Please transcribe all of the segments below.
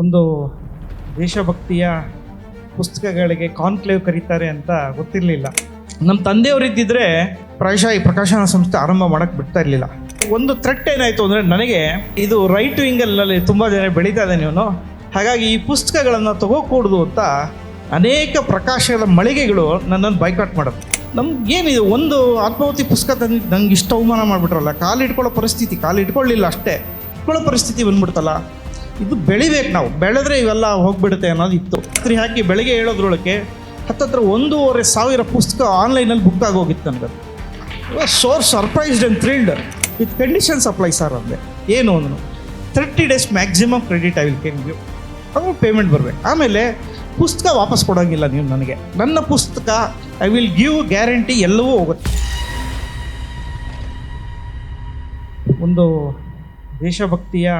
ಒಂದು ದೇಶಭಕ್ತಿಯ ಪುಸ್ತಕಗಳಿಗೆ ಕಾನ್ಕ್ಲೇವ್ ಕರೀತಾರೆ ಅಂತ ಗೊತ್ತಿರಲಿಲ್ಲ. ನಮ್ಮ ತಂದೆಯವರಿದ್ದಿದ್ರೆ ಪ್ರಾಯಶಃ ಈ ಪ್ರಕಾಶನ ಸಂಸ್ಥೆ ಆರಂಭ ಮಾಡಕ್ಕೆ ಬಿಡ್ತಾ ಇರಲಿಲ್ಲ. ಒಂದು ಥ್ರೆಟ್ ಏನಾಯಿತು ಅಂದರೆ ನನಗೆ ಇದು ರೈಟ್ ವಿಂಗಲ್ನಲ್ಲಿ ತುಂಬ ಜನ ಬೆಳೀತಾ ಇದೆ ನೀವು ಹಾಗಾಗಿ ಈ ಪುಸ್ತಕಗಳನ್ನು ತಗೋಕೂಡ್ದು ಅಂತ ಅನೇಕ ಪ್ರಕಾಶಗಳ ಮಳಿಗೆಗಳು ನನ್ನನ್ನು ಬೈಕಾಟ್ ಮಾಡೋದು. ನಮ್ಗೆ ಏನಿದೆ ಒಂದು ಆತ್ಮಾವತಿ ಪುಸ್ತಕ ತಂದು ನಂಗೆ ಇಷ್ಟು ಅವಮಾನ ಮಾಡಿಬಿಟ್ರಲ್ಲ? ಕಾಲು ಇಟ್ಕೊಳ್ಳೋ ಪರಿಸ್ಥಿತಿ, ಕಾಲು ಇಟ್ಕೊಳ್ಳಿಲ್ಲ ಅಷ್ಟೇ. ಇಟ್ಕೊಳ್ಳೋ ಪರಿಸ್ಥಿತಿ ಬಂದ್ಬಿಡ್ತಲ್ಲ? ಇದು ಬೆಳಿಬೇಕು ನಾವು. ಬೆಳೆದ್ರೆ ಇವೆಲ್ಲ ಹೋಗ್ಬಿಡುತ್ತೆ ಅನ್ನೋದು ಇತ್ತು. ರಾತ್ರಿ ಹಾಕಿ ಬೆಳಗ್ಗೆ ಹೇಳೋದ್ರೊಳಗೆ ಹತ್ತತ್ರ ಒಂದೂವರೆ ಸಾವಿರ ಪುಸ್ತಕ ಆನ್ಲೈನಲ್ಲಿ ಬುಕ್ ಆಗೋಗಿತ್ತು ನನಗೆ so surprised and thrilled with conditions apply sir ಅಂದೆ. ಏನು ಅಂದನು? Thirty days maximum credit I will can you ಅವ್ರು ಪೇಮೆಂಟ್ ಬರಬೇಕು. ಆಮೇಲೆ ಪುಸ್ತಕ ವಾಪಸ್ ಕೊಡೋಂಗಿಲ್ಲ ನೀವು ನನಗೆ. ನನ್ನ ಪುಸ್ತಕ ಐ ವಿಲ್ ಗಿವ್ ಗ್ಯಾರಂಟಿ ಎಲ್ಲವೂ ಹೋಗುತ್ತೆ. ಒಂದು ದೇಶಭಕ್ತಿಯ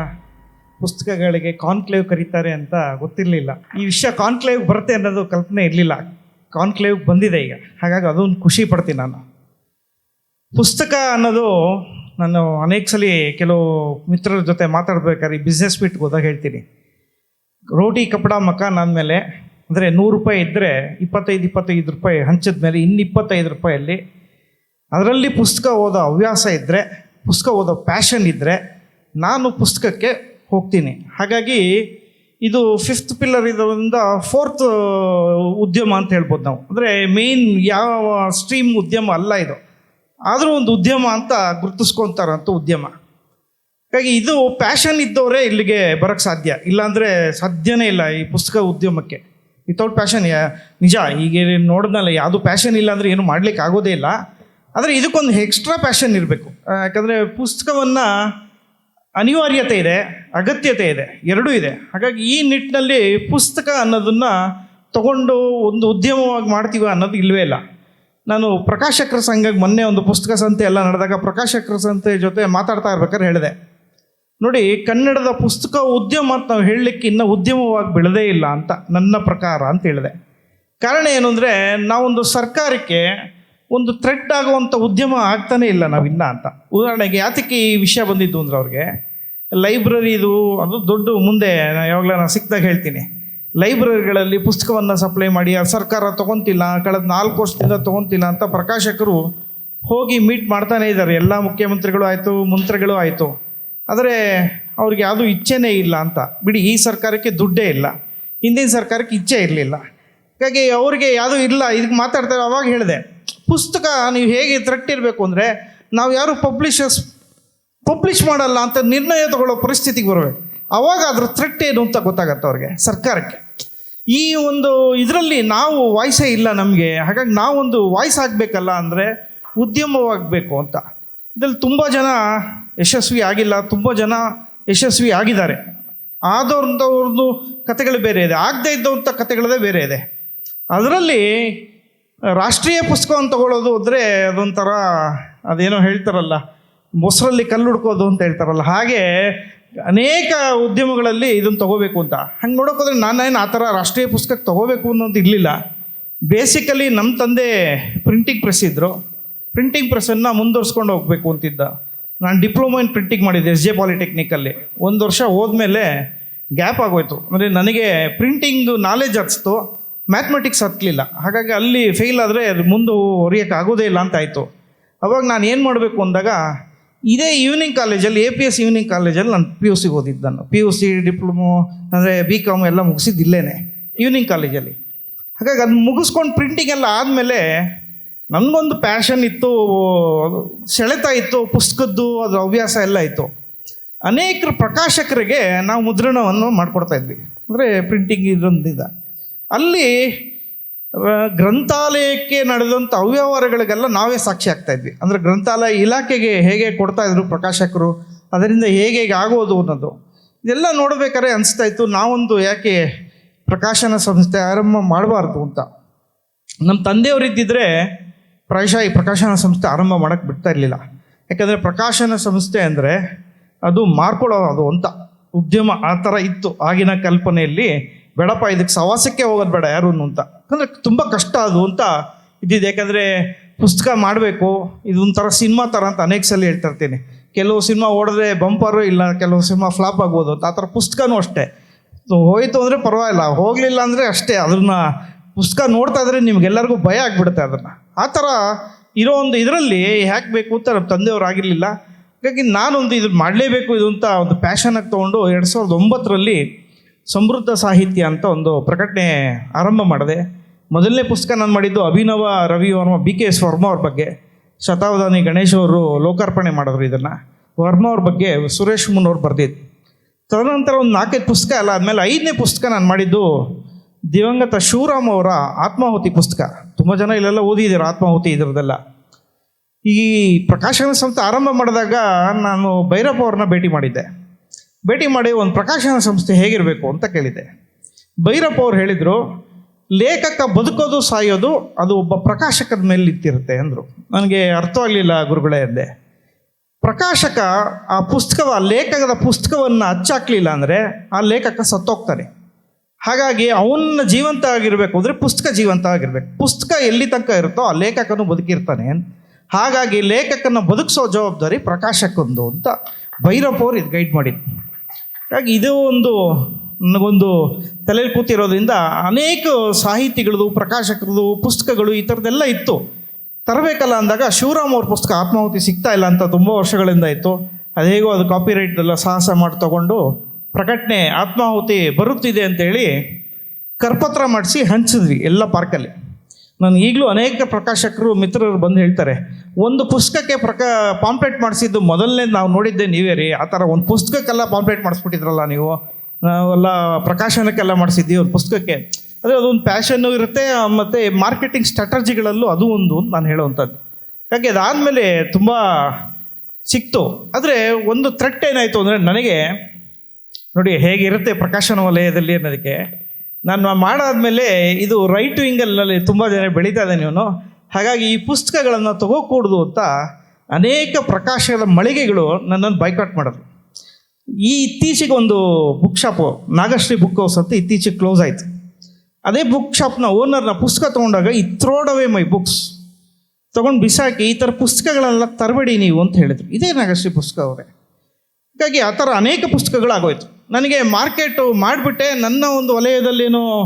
ಪುಸ್ತಕಗಳಿಗೆ ಕಾನ್ಕ್ಲೇವ್ ಕರೀತಾರೆ ಅಂತ ಗೊತ್ತಿರಲಿಲ್ಲ. ಈ ವಿಷಯ ಕಾನ್ಕ್ಲೇವ್ ಬರುತ್ತೆ ಅನ್ನೋದು ಕಲ್ಪನೆ ಇರಲಿಲ್ಲ. ಕಾನ್ಕ್ಲೇವ್ ಬಂದಿದೆ ಈಗ. ಹಾಗಾಗಿ ಅದೊಂದು ಖುಷಿ ಪಡ್ತೀನಿ ನಾನು. ಪುಸ್ತಕ ಅನ್ನೋದು ನಾನು ಅನೇಕ ಸಲ ಕೆಲವು ಮಿತ್ರರ ಜೊತೆ ಮಾತಾಡ್ಬೇಕಾದ್ರೆ ಬಿಸ್ನೆಸ್ ಮೀಟ್ಗೆ ಹೋದಾಗ ಹೇಳ್ತೀನಿ. ರೋಟಿ, ಕಪಡ, ಮಕಾನ್ ಅಂದಮೇಲೆ ಅಂದರೆ ನೂರು ರೂಪಾಯಿ ಇದ್ದರೆ ಇಪ್ಪತ್ತೈದು ಇಪ್ಪತ್ತೈದು ರೂಪಾಯಿ ಹಂಚಿದ ಮೇಲೆ ಇನ್ನು ಇಪ್ಪತ್ತೈದು ರೂಪಾಯಲ್ಲಿ ಅದರಲ್ಲಿ ಪುಸ್ತಕ ಓದೋ ಹವ್ಯಾಸ ಇದ್ದರೆ ಪುಸ್ತಕ ಓದೋ ಪ್ಯಾಷನ್ ಇದ್ದರೆ ನಾನು ಪುಸ್ತಕಕ್ಕೆ ಹೋಗ್ತೀನಿ. ಹಾಗಾಗಿ ಇದು ಫಿಫ್ತ್ ಪಿಲ್ಲರ್ ಇದರಿಂದ ಫೋರ್ತ್ ಉದ್ಯಮ ಅಂತ ಹೇಳ್ಬೋದು ನಾವು. ಅಂದರೆ ಮೇನ್ ಯಾವ ಸ್ಟ್ರೀಮ್ ಉದ್ಯಮ ಅಲ್ಲ ಇದು. ಆದರೂ ಒಂದು ಉದ್ಯಮ ಅಂತ ಗುರುತಿಸ್ಕೊತಾರಂಥ ಉದ್ಯಮ. ಹಾಗಾಗಿ ಇದು ಪ್ಯಾಷನ್ ಇದ್ದವರೇ ಇಲ್ಲಿಗೆ ಬರೋಕ್ಕೆ ಸಾಧ್ಯ. ಇಲ್ಲಾಂದರೆ ಸಾಧ್ಯನೇ ಇಲ್ಲ ಈ ಪುಸ್ತಕ ಉದ್ಯಮಕ್ಕೆ. ವಿತೌಟ್ ಪ್ಯಾಷನ್ ನಿಜ, ಈಗ ನೋಡಿದ್ನಲ್ಲ, ಯಾವುದು ಪ್ಯಾಷನ್ ಇಲ್ಲ ಅಂದರೆ ಏನು ಮಾಡಲಿಕ್ಕೆ ಆಗೋದೇ ಇಲ್ಲ. ಆದರೆ ಇದಕ್ಕೊಂದು ಎಕ್ಸ್ಟ್ರಾ ಪ್ಯಾಷನ್ ಇರಬೇಕು. ಯಾಕಂದರೆ ಪುಸ್ತಕವನ್ನು ಅನಿವಾರ್ಯತೆ ಇದೆ. ಅಗತ್ಯತೆ ಇದೆ, ಎರಡೂ ಇದೆ. ಹಾಗಾಗಿ ಈ ನಿಟ್ಟಿನಲ್ಲಿ ಪುಸ್ತಕ ಅನ್ನೋದನ್ನು ತಗೊಂಡು ಒಂದು ಉದ್ಯಮವಾಗಿ ಮಾಡ್ತೀವ ಅನ್ನೋದು ಇಲ್ಲವೇ ಇಲ್ಲ. ನಾನು ಪ್ರಕಾಶಕರ ಸಂಘಕ್ಕೆ ಮೊನ್ನೆ ಒಂದು ಪುಸ್ತಕ ಸಂತೆ ಎಲ್ಲ ನಡೆದಾಗ ಪ್ರಕಾಶಕರ ಸಂತೆ ಜೊತೆ ಮಾತಾಡ್ತಾ ಇರ್ಬೇಕಾದ್ರೆ ಹೇಳಿದೆ. ನೋಡಿ, ಕನ್ನಡದ ಪುಸ್ತಕ ಉದ್ಯಮ ಅಂತ ನಾವು ಹೇಳಲಿಕ್ಕೆ ಇನ್ನೂ ಉದ್ಯಮವಾಗಿ ಬೆಳೆದೇ ಇಲ್ಲ ಅಂತ ನನ್ನ ಪ್ರಕಾರ ಅಂತ ಹೇಳಿದೆ. ಕಾರಣ ಏನು ಅಂದರೆ, ನಾವೊಂದು ಸರ್ಕಾರಕ್ಕೆ ಒಂದು ಥ್ರೆಟ್ ಆಗುವಂಥ ಉದ್ಯಮ ಆಗ್ತಾನೇ ಇಲ್ಲ ನಾವಿನ್ನ ಅಂತ. ಉದಾಹರಣೆಗೆ ಯಾತಕ್ಕೆ ಈ ವಿಷಯ ಬಂದಿದ್ದು ಅಂದ್ರೆ ಅವ್ರಿಗೆ ಲೈಬ್ರರಿದು ಅದು ದೊಡ್ಡ ಮುಂದೆ ಯಾವಾಗಲೂ ನಾನು ಸಿಕ್ಕಿದಾಗ ಹೇಳ್ತೀನಿ. ಲೈಬ್ರರಿಗಳಲ್ಲಿ ಪುಸ್ತಕವನ್ನು ಸಪ್ಲೈ ಮಾಡಿ ಅದು ಸರ್ಕಾರ ತೊಗೊತಿಲ್ಲ, ಕಳೆದ ನಾಲ್ಕು ವರ್ಷದಿಂದ ತೊಗೊತಿಲ್ಲ ಅಂತ ಪ್ರಕಾಶಕರು ಹೋಗಿ ಮೀಟ್ ಮಾಡ್ತಾನೇ ಇದ್ದಾರೆ. ಎಲ್ಲ ಮುಖ್ಯಮಂತ್ರಿಗಳು ಆಯಿತು, ಮಂತ್ರಿಗಳು ಆಯಿತು. ಆದರೆ ಅವ್ರಿಗೆ ಯಾವುದೂ ಇಚ್ಛೆನೇ ಇಲ್ಲ ಅಂತ. ಬಿಡಿ, ಈ ಸರ್ಕಾರಕ್ಕೆ ದುಡ್ಡೇ ಇಲ್ಲ. ಹಿಂದಿನ ಸರ್ಕಾರಕ್ಕೆ ಇಚ್ಛೆ ಇರಲಿಲ್ಲ. ಹಾಗಾಗಿ ಅವ್ರಿಗೆ ಯಾವುದೂ ಇಲ್ಲ, ಇದಕ್ಕೆ ಮಾತಾಡ್ತಾರೆ ಅವಾಗ ಹೇಳಿದೆ. ಪುಸ್ತಕ ನೀವು ಹೇಗೆ ತ್ರಟ್ಟಿರಬೇಕು ಅಂದರೆ, ನಾವು ಯಾರು ಪಬ್ಲಿಷರ್ಸ್ ಪಬ್ಲಿಷ್ ಮಾಡಲ್ಲ ಅಂತ ನಿರ್ಣಯ ತಗೊಳ್ಳೋ ಪರಿಸ್ಥಿತಿಗೆ ಬರಬೇಕು ಅವಾಗ ಅದ್ರ ಥ್ರೆಟ್ ಏನು ಅಂತ ಗೊತ್ತಾಗತ್ತೆ ಅವ್ರಿಗೆ, ಸರ್ಕಾರಕ್ಕೆ. ಈ ಒಂದು ಇದರಲ್ಲಿ ನಾವು ವಾಯ್ಸೇ ಇಲ್ಲ ನಮಗೆ, ಹಾಗಾಗಿ ನಾವೊಂದು ವಾಯ್ಸ್ ಆಗಬೇಕಲ್ಲ ಅಂದರೆ ಉದ್ಯಮವಾಗಬೇಕು ಅಂತ. ಇದರಲ್ಲಿ ತುಂಬ ಜನ ಯಶಸ್ವಿ ಆಗಿಲ್ಲ, ತುಂಬ ಜನ ಯಶಸ್ವಿ ಆಗಿದ್ದಾರೆ. ಆದವ್ರದ್ದು ಕತೆಗಳು ಬೇರೆ ಇದೆ, ಆಗದೇ ಇದ್ದವಂಥ ಕತೆಗಳದೇ ಬೇರೆ ಇದೆ. ಅದರಲ್ಲಿ ರಾಷ್ಟ್ರೀಯ ಪುಸ್ತಕವನ್ನು ತಗೊಳ್ಳೋದು ಅಂದರೆ ಅದೊಂಥರ ಅದೇನೋ ಹೇಳ್ತಾರಲ್ಲ ಮೊಸರಲ್ಲಿ ಕಲ್ಲು ಹುಡ್ಕೋದು ಅಂತ ಹೇಳ್ತಾರಲ್ಲ, ಹಾಗೆ ಅನೇಕ ಉದ್ಯಮಗಳಲ್ಲಿ ಇದನ್ನು ತಗೋಬೇಕು ಅಂತ. ಹಂಗೆ ನೋಡೋಕೋದ್ರೆ ನಾನೇನು ಆ ಥರ ರಾಷ್ಟ್ರೀಯ ಪುಸ್ತಕ ತಗೋಬೇಕು ಅನ್ನೋದು ಇರಲಿಲ್ಲ. ಬೇಸಿಕಲಿ ನಮ್ಮ ತಂದೆ ಪ್ರಿಂಟಿಂಗ್ ಪ್ರೆಸ್ ಇದ್ದರು ಪ್ರಿಂಟಿಂಗ್ ಪ್ರೆಸ್ಸನ್ನು ಮುಂದುವರ್ಸ್ಕೊಂಡು ಹೋಗಬೇಕು ಅಂತಿದ್ದ. ನಾನು ಡಿಪ್ಲೊಮಾ ಇನ್ ಪ್ರಿಂಟಿಂಗ್ ಮಾಡಿದ್ದೆ ಎಸ್ ಜೆ ಪಾಲಿಟೆಕ್ನಿಕಲ್ಲಿ ಒಂದು ವರ್ಷ ಹೋದ್ಮೇಲೆ ಗ್ಯಾಪ್ ಆಗೋಯ್ತು. ಅಂದರೆ ನನಗೆ ಪ್ರಿಂಟಿಂಗ್ ನಾಲೆಜ್ ಹಚ್ತು ಮ್ಯಾಥಮೆಟಿಕ್ಸ್ ಹತ್ತಲಿಲ್ಲ ಹಾಗಾಗಿ ಅಲ್ಲಿ ಫೇಲ್ ಆದರೆ ಅದು ಮುಂದೆ ಹೊರಿಯೋಕ್ಕೆ ಆಗೋದೇ ಇಲ್ಲ ಅಂತ ಆಯಿತು. ಅವಾಗ ನಾನು ಏನು ಮಾಡಬೇಕು ಅಂದಾಗ ಇದೇ ಈವ್ನಿಂಗ್ ಕಾಲೇಜಲ್ಲಿ ಎ ಪಿ ಎಸ್ ಈವ್ನಿಂಗ್ ಕಾಲೇಜಲ್ಲಿ ನಾನು ಪಿ ಯು ಸಿಗೆ ಓದಿದ್ದು ನಾನು ಪಿ ಯು ಸಿ ಡಿಪ್ಲೊಮೊ ಅಂದರೆ ಬಿ ಕಾಮ್ ಎಲ್ಲ ಮುಗಿಸಿದ್ದು ಇಲ್ಲೇನೆ ಈವ್ನಿಂಗ್ ಕಾಲೇಜಲ್ಲಿ ಹಾಗಾಗಿ ಅದು ಮುಗಿಸ್ಕೊಂಡು ಪ್ರಿಂಟಿಂಗ್ ಎಲ್ಲ ಆದಮೇಲೆ ನನಗೊಂದು ಪ್ಯಾಷನ್ ಇತ್ತು, ಸೆಳೆತ ಇತ್ತು, ಪುಸ್ತಕದ್ದು ಅದರ ಹವ್ಯಾಸ ಎಲ್ಲ ಇತ್ತು. ಅನೇಕರು ಪ್ರಕಾಶಕರಿಗೆ ನಾವು ಮುದ್ರಣವನ್ನು ಮಾಡಿಕೊಡ್ತಾ ಇದ್ವಿ. ಅಂದರೆ ಪ್ರಿಂಟಿಂಗ್ ಇದೊಂದಿದ ಅಲ್ಲಿ ಗ್ರಂಥಾಲಯಕ್ಕೆ ನಡೆದಂಥ ಅವ್ಯವಹಾರಗಳಿಗೆಲ್ಲ ನಾವೇ ಸಾಕ್ಷಿ ಆಗ್ತಾ ಇದ್ವಿ. ಅಂದರೆ ಗ್ರಂಥಾಲಯ ಇಲಾಖೆಗೆ ಹೇಗೆ ಕೊಡ್ತಾ ಇದ್ರು ಪ್ರಕಾಶಕರು, ಅದರಿಂದ ಹೇಗೆ ಹೇಗೆ ಆಗೋದು ಅನ್ನೋದು. ಇದೆಲ್ಲ ನೋಡಬೇಕಾದ್ರೆ ಅನಿಸ್ತಾ ಇತ್ತು, ನಾವೊಂದು ಯಾಕೆ ಪ್ರಕಾಶನ ಸಂಸ್ಥೆ ಆರಂಭ ಮಾಡಬಾರ್ದು ಅಂತ. ನಮ್ಮ ತಂದೆಯವರಿದ್ದಿದ್ರೆ ಪ್ರಾಯಶಃ ಈ ಪ್ರಕಾಶನ ಸಂಸ್ಥೆ ಆರಂಭ ಮಾಡೋಕ್ಕೆ ಬಿಡ್ತಾ ಇರಲಿಲ್ಲ. ಯಾಕಂದರೆ ಪ್ರಕಾಶನ ಸಂಸ್ಥೆ ಅಂದರೆ ಅದು ಮಾರ್ಕೊಳ್ಳೋದು ಅಂತ. ಉದ್ಯಮ ಆ ಥರ ಇತ್ತು ಆಗಿನ ಕಲ್ಪನೆಯಲ್ಲಿ, ಬೇಡಪ್ಪ ಇದಕ್ಕೆ ಸವಾಸಕ್ಕೆ ಹೋಗೋದು ಬೇಡ ಯಾರು ಅಂತ. ಯಾಕಂದರೆ ತುಂಬ ಕಷ್ಟ ಅದು ಅಂತ ಇದ್ದಿದ್ದು. ಯಾಕಂದರೆ ಪುಸ್ತಕ ಮಾಡಬೇಕು, ಇದು ಒಂಥರ ಸಿನಿಮಾ ಥರ ಅಂತ ಅನೇಕ ಸಲ ಹೇಳ್ತಾ ಇರ್ತೀನಿ. ಕೆಲವು ಸಿನಿಮಾ ಓಡಿದ್ರೆ ಬಂಪರು ಇಲ್ಲ, ಕೆಲವು ಸಿನಿಮಾ ಫ್ಲಾಪ್ ಆಗ್ಬೋದು ಅಂತ ಆ ಥರ ಪುಸ್ತಕನೂ ಅಷ್ಟೇ. ಹೋಯಿತು ಅಂದರೆ ಪರವಾಗಿಲ್ಲ, ಹೋಗಲಿಲ್ಲ ಅಂದರೆ ಅಷ್ಟೇ. ಅದನ್ನ ಪುಸ್ತಕ ನೋಡ್ತಾ ಇದ್ರೆ ನಿಮ್ಗೆಲ್ಲರಿಗೂ ಭಯ ಆಗಿಬಿಡುತ್ತೆ ಅದನ್ನು. ಆ ಥರ ಇರೋ ಒಂದು ಇದರಲ್ಲಿ ಯಾಕೆ ಬೇಕು ಅಂತ ನಮ್ಮ ತಂದೆಯವರು ಆಗಿರಲಿಲ್ಲ. ಹಾಗಾಗಿ ನಾನೊಂದು ಇದು ಮಾಡಲೇಬೇಕು ಇದು ಅಂತ ಒಂದು ಪ್ಯಾಷನಾಗಿ ತೊಗೊಂಡು ಎರಡು ಸಾವಿರದ ಒಂಬತ್ತರಲ್ಲಿ ಸಮೃದ್ಧ ಸಾಹಿತ್ಯ ಅಂತ ಒಂದು ಪ್ರಕಟಣೆ ಆರಂಭ ಮಾಡಿದೆ. ಮೊದಲನೇ ಪುಸ್ತಕ ನಾನು ಮಾಡಿದ್ದು Abhinava Ravi Varma B K S Varma ಅವ್ರ ಬಗ್ಗೆ. ಶತಾವಧಾನಿ ಗಣೇಶ್ ಅವರು ಲೋಕಾರ್ಪಣೆ ಮಾಡಿದ್ರು ಇದನ್ನು. ವರ್ಮ ಅವ್ರ ಬಗ್ಗೆ ಸುರೇಶ್ ಮುನ್ ಅವ್ರು ಬರೆದಿದ್ದು ತದನಂತರ ಒಂದು ನಾಲ್ಕೈದು ಪುಸ್ತಕ ಅಲ್ಲ, ಆದಮೇಲೆ ಐದನೇ ಪುಸ್ತಕ ನಾನು ಮಾಡಿದ್ದು ದಿವಂಗತ ಶಿವರಾಮ್ ಅವರ ಆತ್ಮಾಹುತಿ ಪುಸ್ತಕ. ತುಂಬ ಜನ ಇಲ್ಲೆಲ್ಲ ಓದಿದ್ದೀರ ಆತ್ಮಾಹುತಿ ಇದರದೆಲ್ಲ ಈ ಪ್ರಕಾಶನ ಸಂಸ್ಥೆ ಆರಂಭ ಮಾಡಿದಾಗ ನಾನು ಭೈರಪ್ಪ ಅವ್ರನ್ನ ಭೇಟಿ ಮಾಡಿದ್ದೆ. ಭೇಟಿ ಮಾಡಿ ಒಂದು ಪ್ರಕಾಶನ ಸಂಸ್ಥೆ ಹೇಗಿರಬೇಕು ಅಂತ ಕೇಳಿದ್ದೆ. ಭೈರಪ್ಪ ಅವ್ರು ಹೇಳಿದರು ಲೇಖಕ ಬದುಕೋದು ಸಾಯೋದು ಅದು ಒಬ್ಬ ಪ್ರಕಾಶಕದ ಮೇಲೆ ನಿಂತಿರುತ್ತೆ ಅಂದರು. ನನಗೆ ಅರ್ಥವಾಗಲಿಲ್ಲ ಗುರುಗಳೇ ಅಂದೆ. ಪ್ರಕಾಶಕ ಆ ಪುಸ್ತಕವ ಲೇಖಕದ ಪುಸ್ತಕವನ್ನು ಹಚ್ಚಾಕ್ಲಿಲ್ಲ ಅಂದರೆ ಆ ಲೇಖಕ ಸತ್ತೋಗ್ತಾನೆ. ಹಾಗಾಗಿ ಅವನ್ನ ಜೀವಂತ ಆಗಿರಬೇಕು ಅಂದರೆ ಪುಸ್ತಕ ಜೀವಂತ ಆಗಿರಬೇಕು. ಪುಸ್ತಕ ಎಲ್ಲಿ ತನಕ ಇರುತ್ತೋ ಆ ಲೇಖಕನು ಬದುಕಿರ್ತಾನೆ ಹಾಗಾಗಿ ಲೇಖಕನ ಬದುಕಿಸೋ ಜವಾಬ್ದಾರಿ ಪ್ರಕಾಶಕಂದು ಅಂತ ಭೈರಪ್ಪ ಅವ್ರು ಇದು ಗೈಡ್ ಮಾಡಿದ್ದು ಹಾಗಾಗಿ ಇದು ಒಂದು ನನಗೊಂದು ತಲೆಯಲ್ಲಿ ಕೂತಿರೋದ್ರಿಂದ ಅನೇಕ ಸಾಹಿತಿಗಳದು, ಪ್ರಕಾಶಕರದು, ಪುಸ್ತಕಗಳು ಈ ಥರದ್ದೆಲ್ಲ ಇತ್ತು. ತರಬೇಕಲ್ಲ ಅಂದಾಗ ಶಿವರಾಮ್ ಅವ್ರ ಪುಸ್ತಕ ಆತ್ಮಾಹುತಿ ಸಿಗ್ತಾ ಇಲ್ಲ ಅಂತ ತುಂಬ ವರ್ಷಗಳಿಂದ ಇತ್ತು. ಅದು ಕಾಪಿರೈಟ್ ಎಲ್ಲ ಸಾಹಸ ಮಾಡಿ ತಗೊಂಡು ಪ್ರಕಟಣೆ ಆತ್ಮಾಹುತಿ ಬರುತ್ತಿದೆ ಅಂತೇಳಿ ಕರ್ಪತ್ರ ಮಾಡಿಸಿ ಹಂಚಿದ್ವಿ ಎಲ್ಲ ಪಾರ್ಕಲ್ಲಿ ನಾನು ಈಗಲೂ ಅನೇಕ ಪ್ರಕಾಶಕರು, ಮಿತ್ರರು ಬಂದು ಹೇಳ್ತಾರೆ, ಒಂದು ಪುಸ್ತಕಕ್ಕೆ ಪ್ರಕಾ ಪಾಂಪ್ಲೆಟ್ ಮಾಡಿಸಿದ್ದು ಮೊದಲನೇ ನಾವು ನೋಡಿದ್ದೆ ನೀವೇ ರೀ. ಆ ಥರ ಒಂದು ಪುಸ್ತಕಕ್ಕೆಲ್ಲ ಪಾಂಪ್ಲೆಟ್ ಮಾಡಿಸ್ಬಿಟ್ಟಿದ್ರಲ್ಲ ನೀವು. ನಾವೆಲ್ಲ ಪ್ರಕಾಶನಕ್ಕೆಲ್ಲ ಮಾಡಿಸಿದ್ವಿ ಒಂದು ಪುಸ್ತಕಕ್ಕೆ. ಅಂದರೆ ಅದೊಂದು ಪ್ಯಾಷನ್ನು ಇರುತ್ತೆ, ಮತ್ತು ಮಾರ್ಕೆಟಿಂಗ್ ಸ್ಟ್ರಾಟಜಿಗಳಲ್ಲೂ ಅದು ಒಂದು ಅಂತ ನಾನು ಹೇಳುವಂಥದ್ದು. ಯಾಕೆ ಅದಾದಮೇಲೆ ತುಂಬ ಸಿಕ್ತು. ಆದರೆ ಒಂದು ಥ್ರೆಟ್ ಏನಾಯಿತು ಅಂದರೆ ನನಗೆ, ನೋಡಿ ಹೇಗಿರುತ್ತೆ ಪ್ರಕಾಶನ ವಲಯದಲ್ಲಿ ಅನ್ನೋದಕ್ಕೆ. ನಾನು ಮಾಡಾದಮೇಲೆ ಇದು ರೈಟ್ ವಿಂಗಲ್ನಲ್ಲಿ ತುಂಬ ಜನ ಬೆಳೀತಾ ಇದ್ದಾನೆ ಇವನು. ಹಾಗಾಗಿ ಈ ಪುಸ್ತಕಗಳನ್ನು ತಗೋಕೂಡ್ದು ಅಂತ ಅನೇಕ ಪ್ರಕಾಶದ ಮಳಿಗೆಗಳು ನನ್ನನ್ನು ಬೈಕಾಟ್ ಮಾಡಿದ್ರು ಈ ಇತ್ತೀಚೆಗೆ ಒಂದು book shop Nagashri book house ಅಂತ ಇತ್ತೀಚೆಗೆ ಕ್ಲೋಸ್ ಆಯಿತು. ಅದೇ ಬುಕ್ ಶಾಪ್ನ ಓನರ್ನ ಪುಸ್ತಕ ತೊಗೊಂಡಾಗ ಈ ಮೈ ಬುಕ್ಸ್ ತೊಗೊಂಡು ಬಿಸಾಕಿ ಈ ಥರ ಪುಸ್ತಕಗಳೆಲ್ಲ ತರಬೇಡಿ ನೀವು ಅಂತ ಹೇಳಿದ್ರು. ಇದೇ ನಾಗಶ್ರೀ ಪುಸ್ತಕ ಅವರೇ. ಹಾಗಾಗಿ ಆ ಥರ ಅನೇಕ ಪುಸ್ತಕಗಳಾಗೋಯ್ತು. ನನಗೆ ಮಾರ್ಕೆಟು ಮಾಡಿಬಿಟ್ಟೆ, ನನ್ನ ಒಂದು ವಲಯದಲ್ಲೇನೋ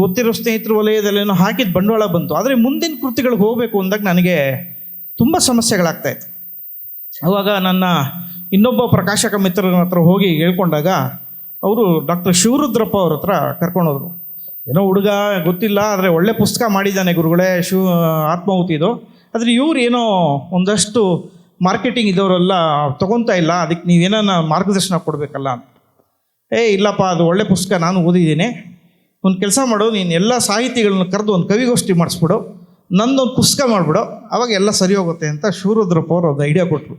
ಗೊತ್ತಿರೋ ಸ್ನೇಹಿತರ ವಲಯದಲ್ಲೇನೋ ಹಾಕಿದ ಬಂಡವಾಳ ಬಂತು. ಆದರೆ ಮುಂದಿನ ಕೃತಿಗಳಿಗೆ ಹೋಗಬೇಕು ಅಂದಾಗ ನನಗೆ ತುಂಬ ಸಮಸ್ಯೆಗಳಾಗ್ತಾಯಿತ್ತು ಅವಾಗ ನನ್ನ ಇನ್ನೊಬ್ಬ ಪ್ರಕಾಶಕ ಮಿತ್ರನ ಹತ್ರ ಹೋಗಿ ಹೇಳ್ಕೊಂಡಾಗ ಅವರು ಡಾಕ್ಟರ್ ಶಿವರುದ್ರಪ್ಪ ಅವ್ರ ಹತ್ರ ಕರ್ಕೊಂಡೋದ್ರು. ಏನೋ ಹುಡುಗ ಗೊತ್ತಿಲ್ಲ, ಆದರೆ ಒಳ್ಳೆ ಪುಸ್ತಕ ಮಾಡಿದ್ದಾನೆ ಗುರುಗಳೇ, ಶಿವ ಆತ್ಮಾಹುತಿದು ಆದರೆ ಇವ್ರು ಏನೋ ಒಂದಷ್ಟು ಮಾರ್ಕೆಟಿಂಗ್ ಇದ್ದವರೆಲ್ಲ ತೊಗೊತಾ ಇಲ್ಲ, ಅದಕ್ಕೆ ನೀವೇನ ಮಾರ್ಗದರ್ಶನ ಕೊಡಬೇಕಲ್ಲ ಅಂತ. ಏ, ಇಲ್ಲಪ್ಪ, ಅದು ಒಳ್ಳೆ ಪುಸ್ತಕ, ನಾನು ಓದಿದ್ದೀನಿ. ಒಂದು ಕೆಲಸ ಮಾಡು, ನೀನು ಎಲ್ಲ ಸಾಹಿತಿಗಳನ್ನ ಕರೆದು ಒಂದು ಕವಿಗೋಷ್ಠಿ ಮಾಡಿಸ್ಬಿಡು. ನಂದೊಂದು ಪುಸ್ತಕ ಮಾಡಿಬಿಡು, ಅವಾಗ ಎಲ್ಲ ಸರಿ ಹೋಗುತ್ತೆ ಅಂತ ಶಿವರುದ್ರಪ್ಪ ಅವರು ಒಂದು ಐಡಿಯಾ ಕೊಟ್ಟರು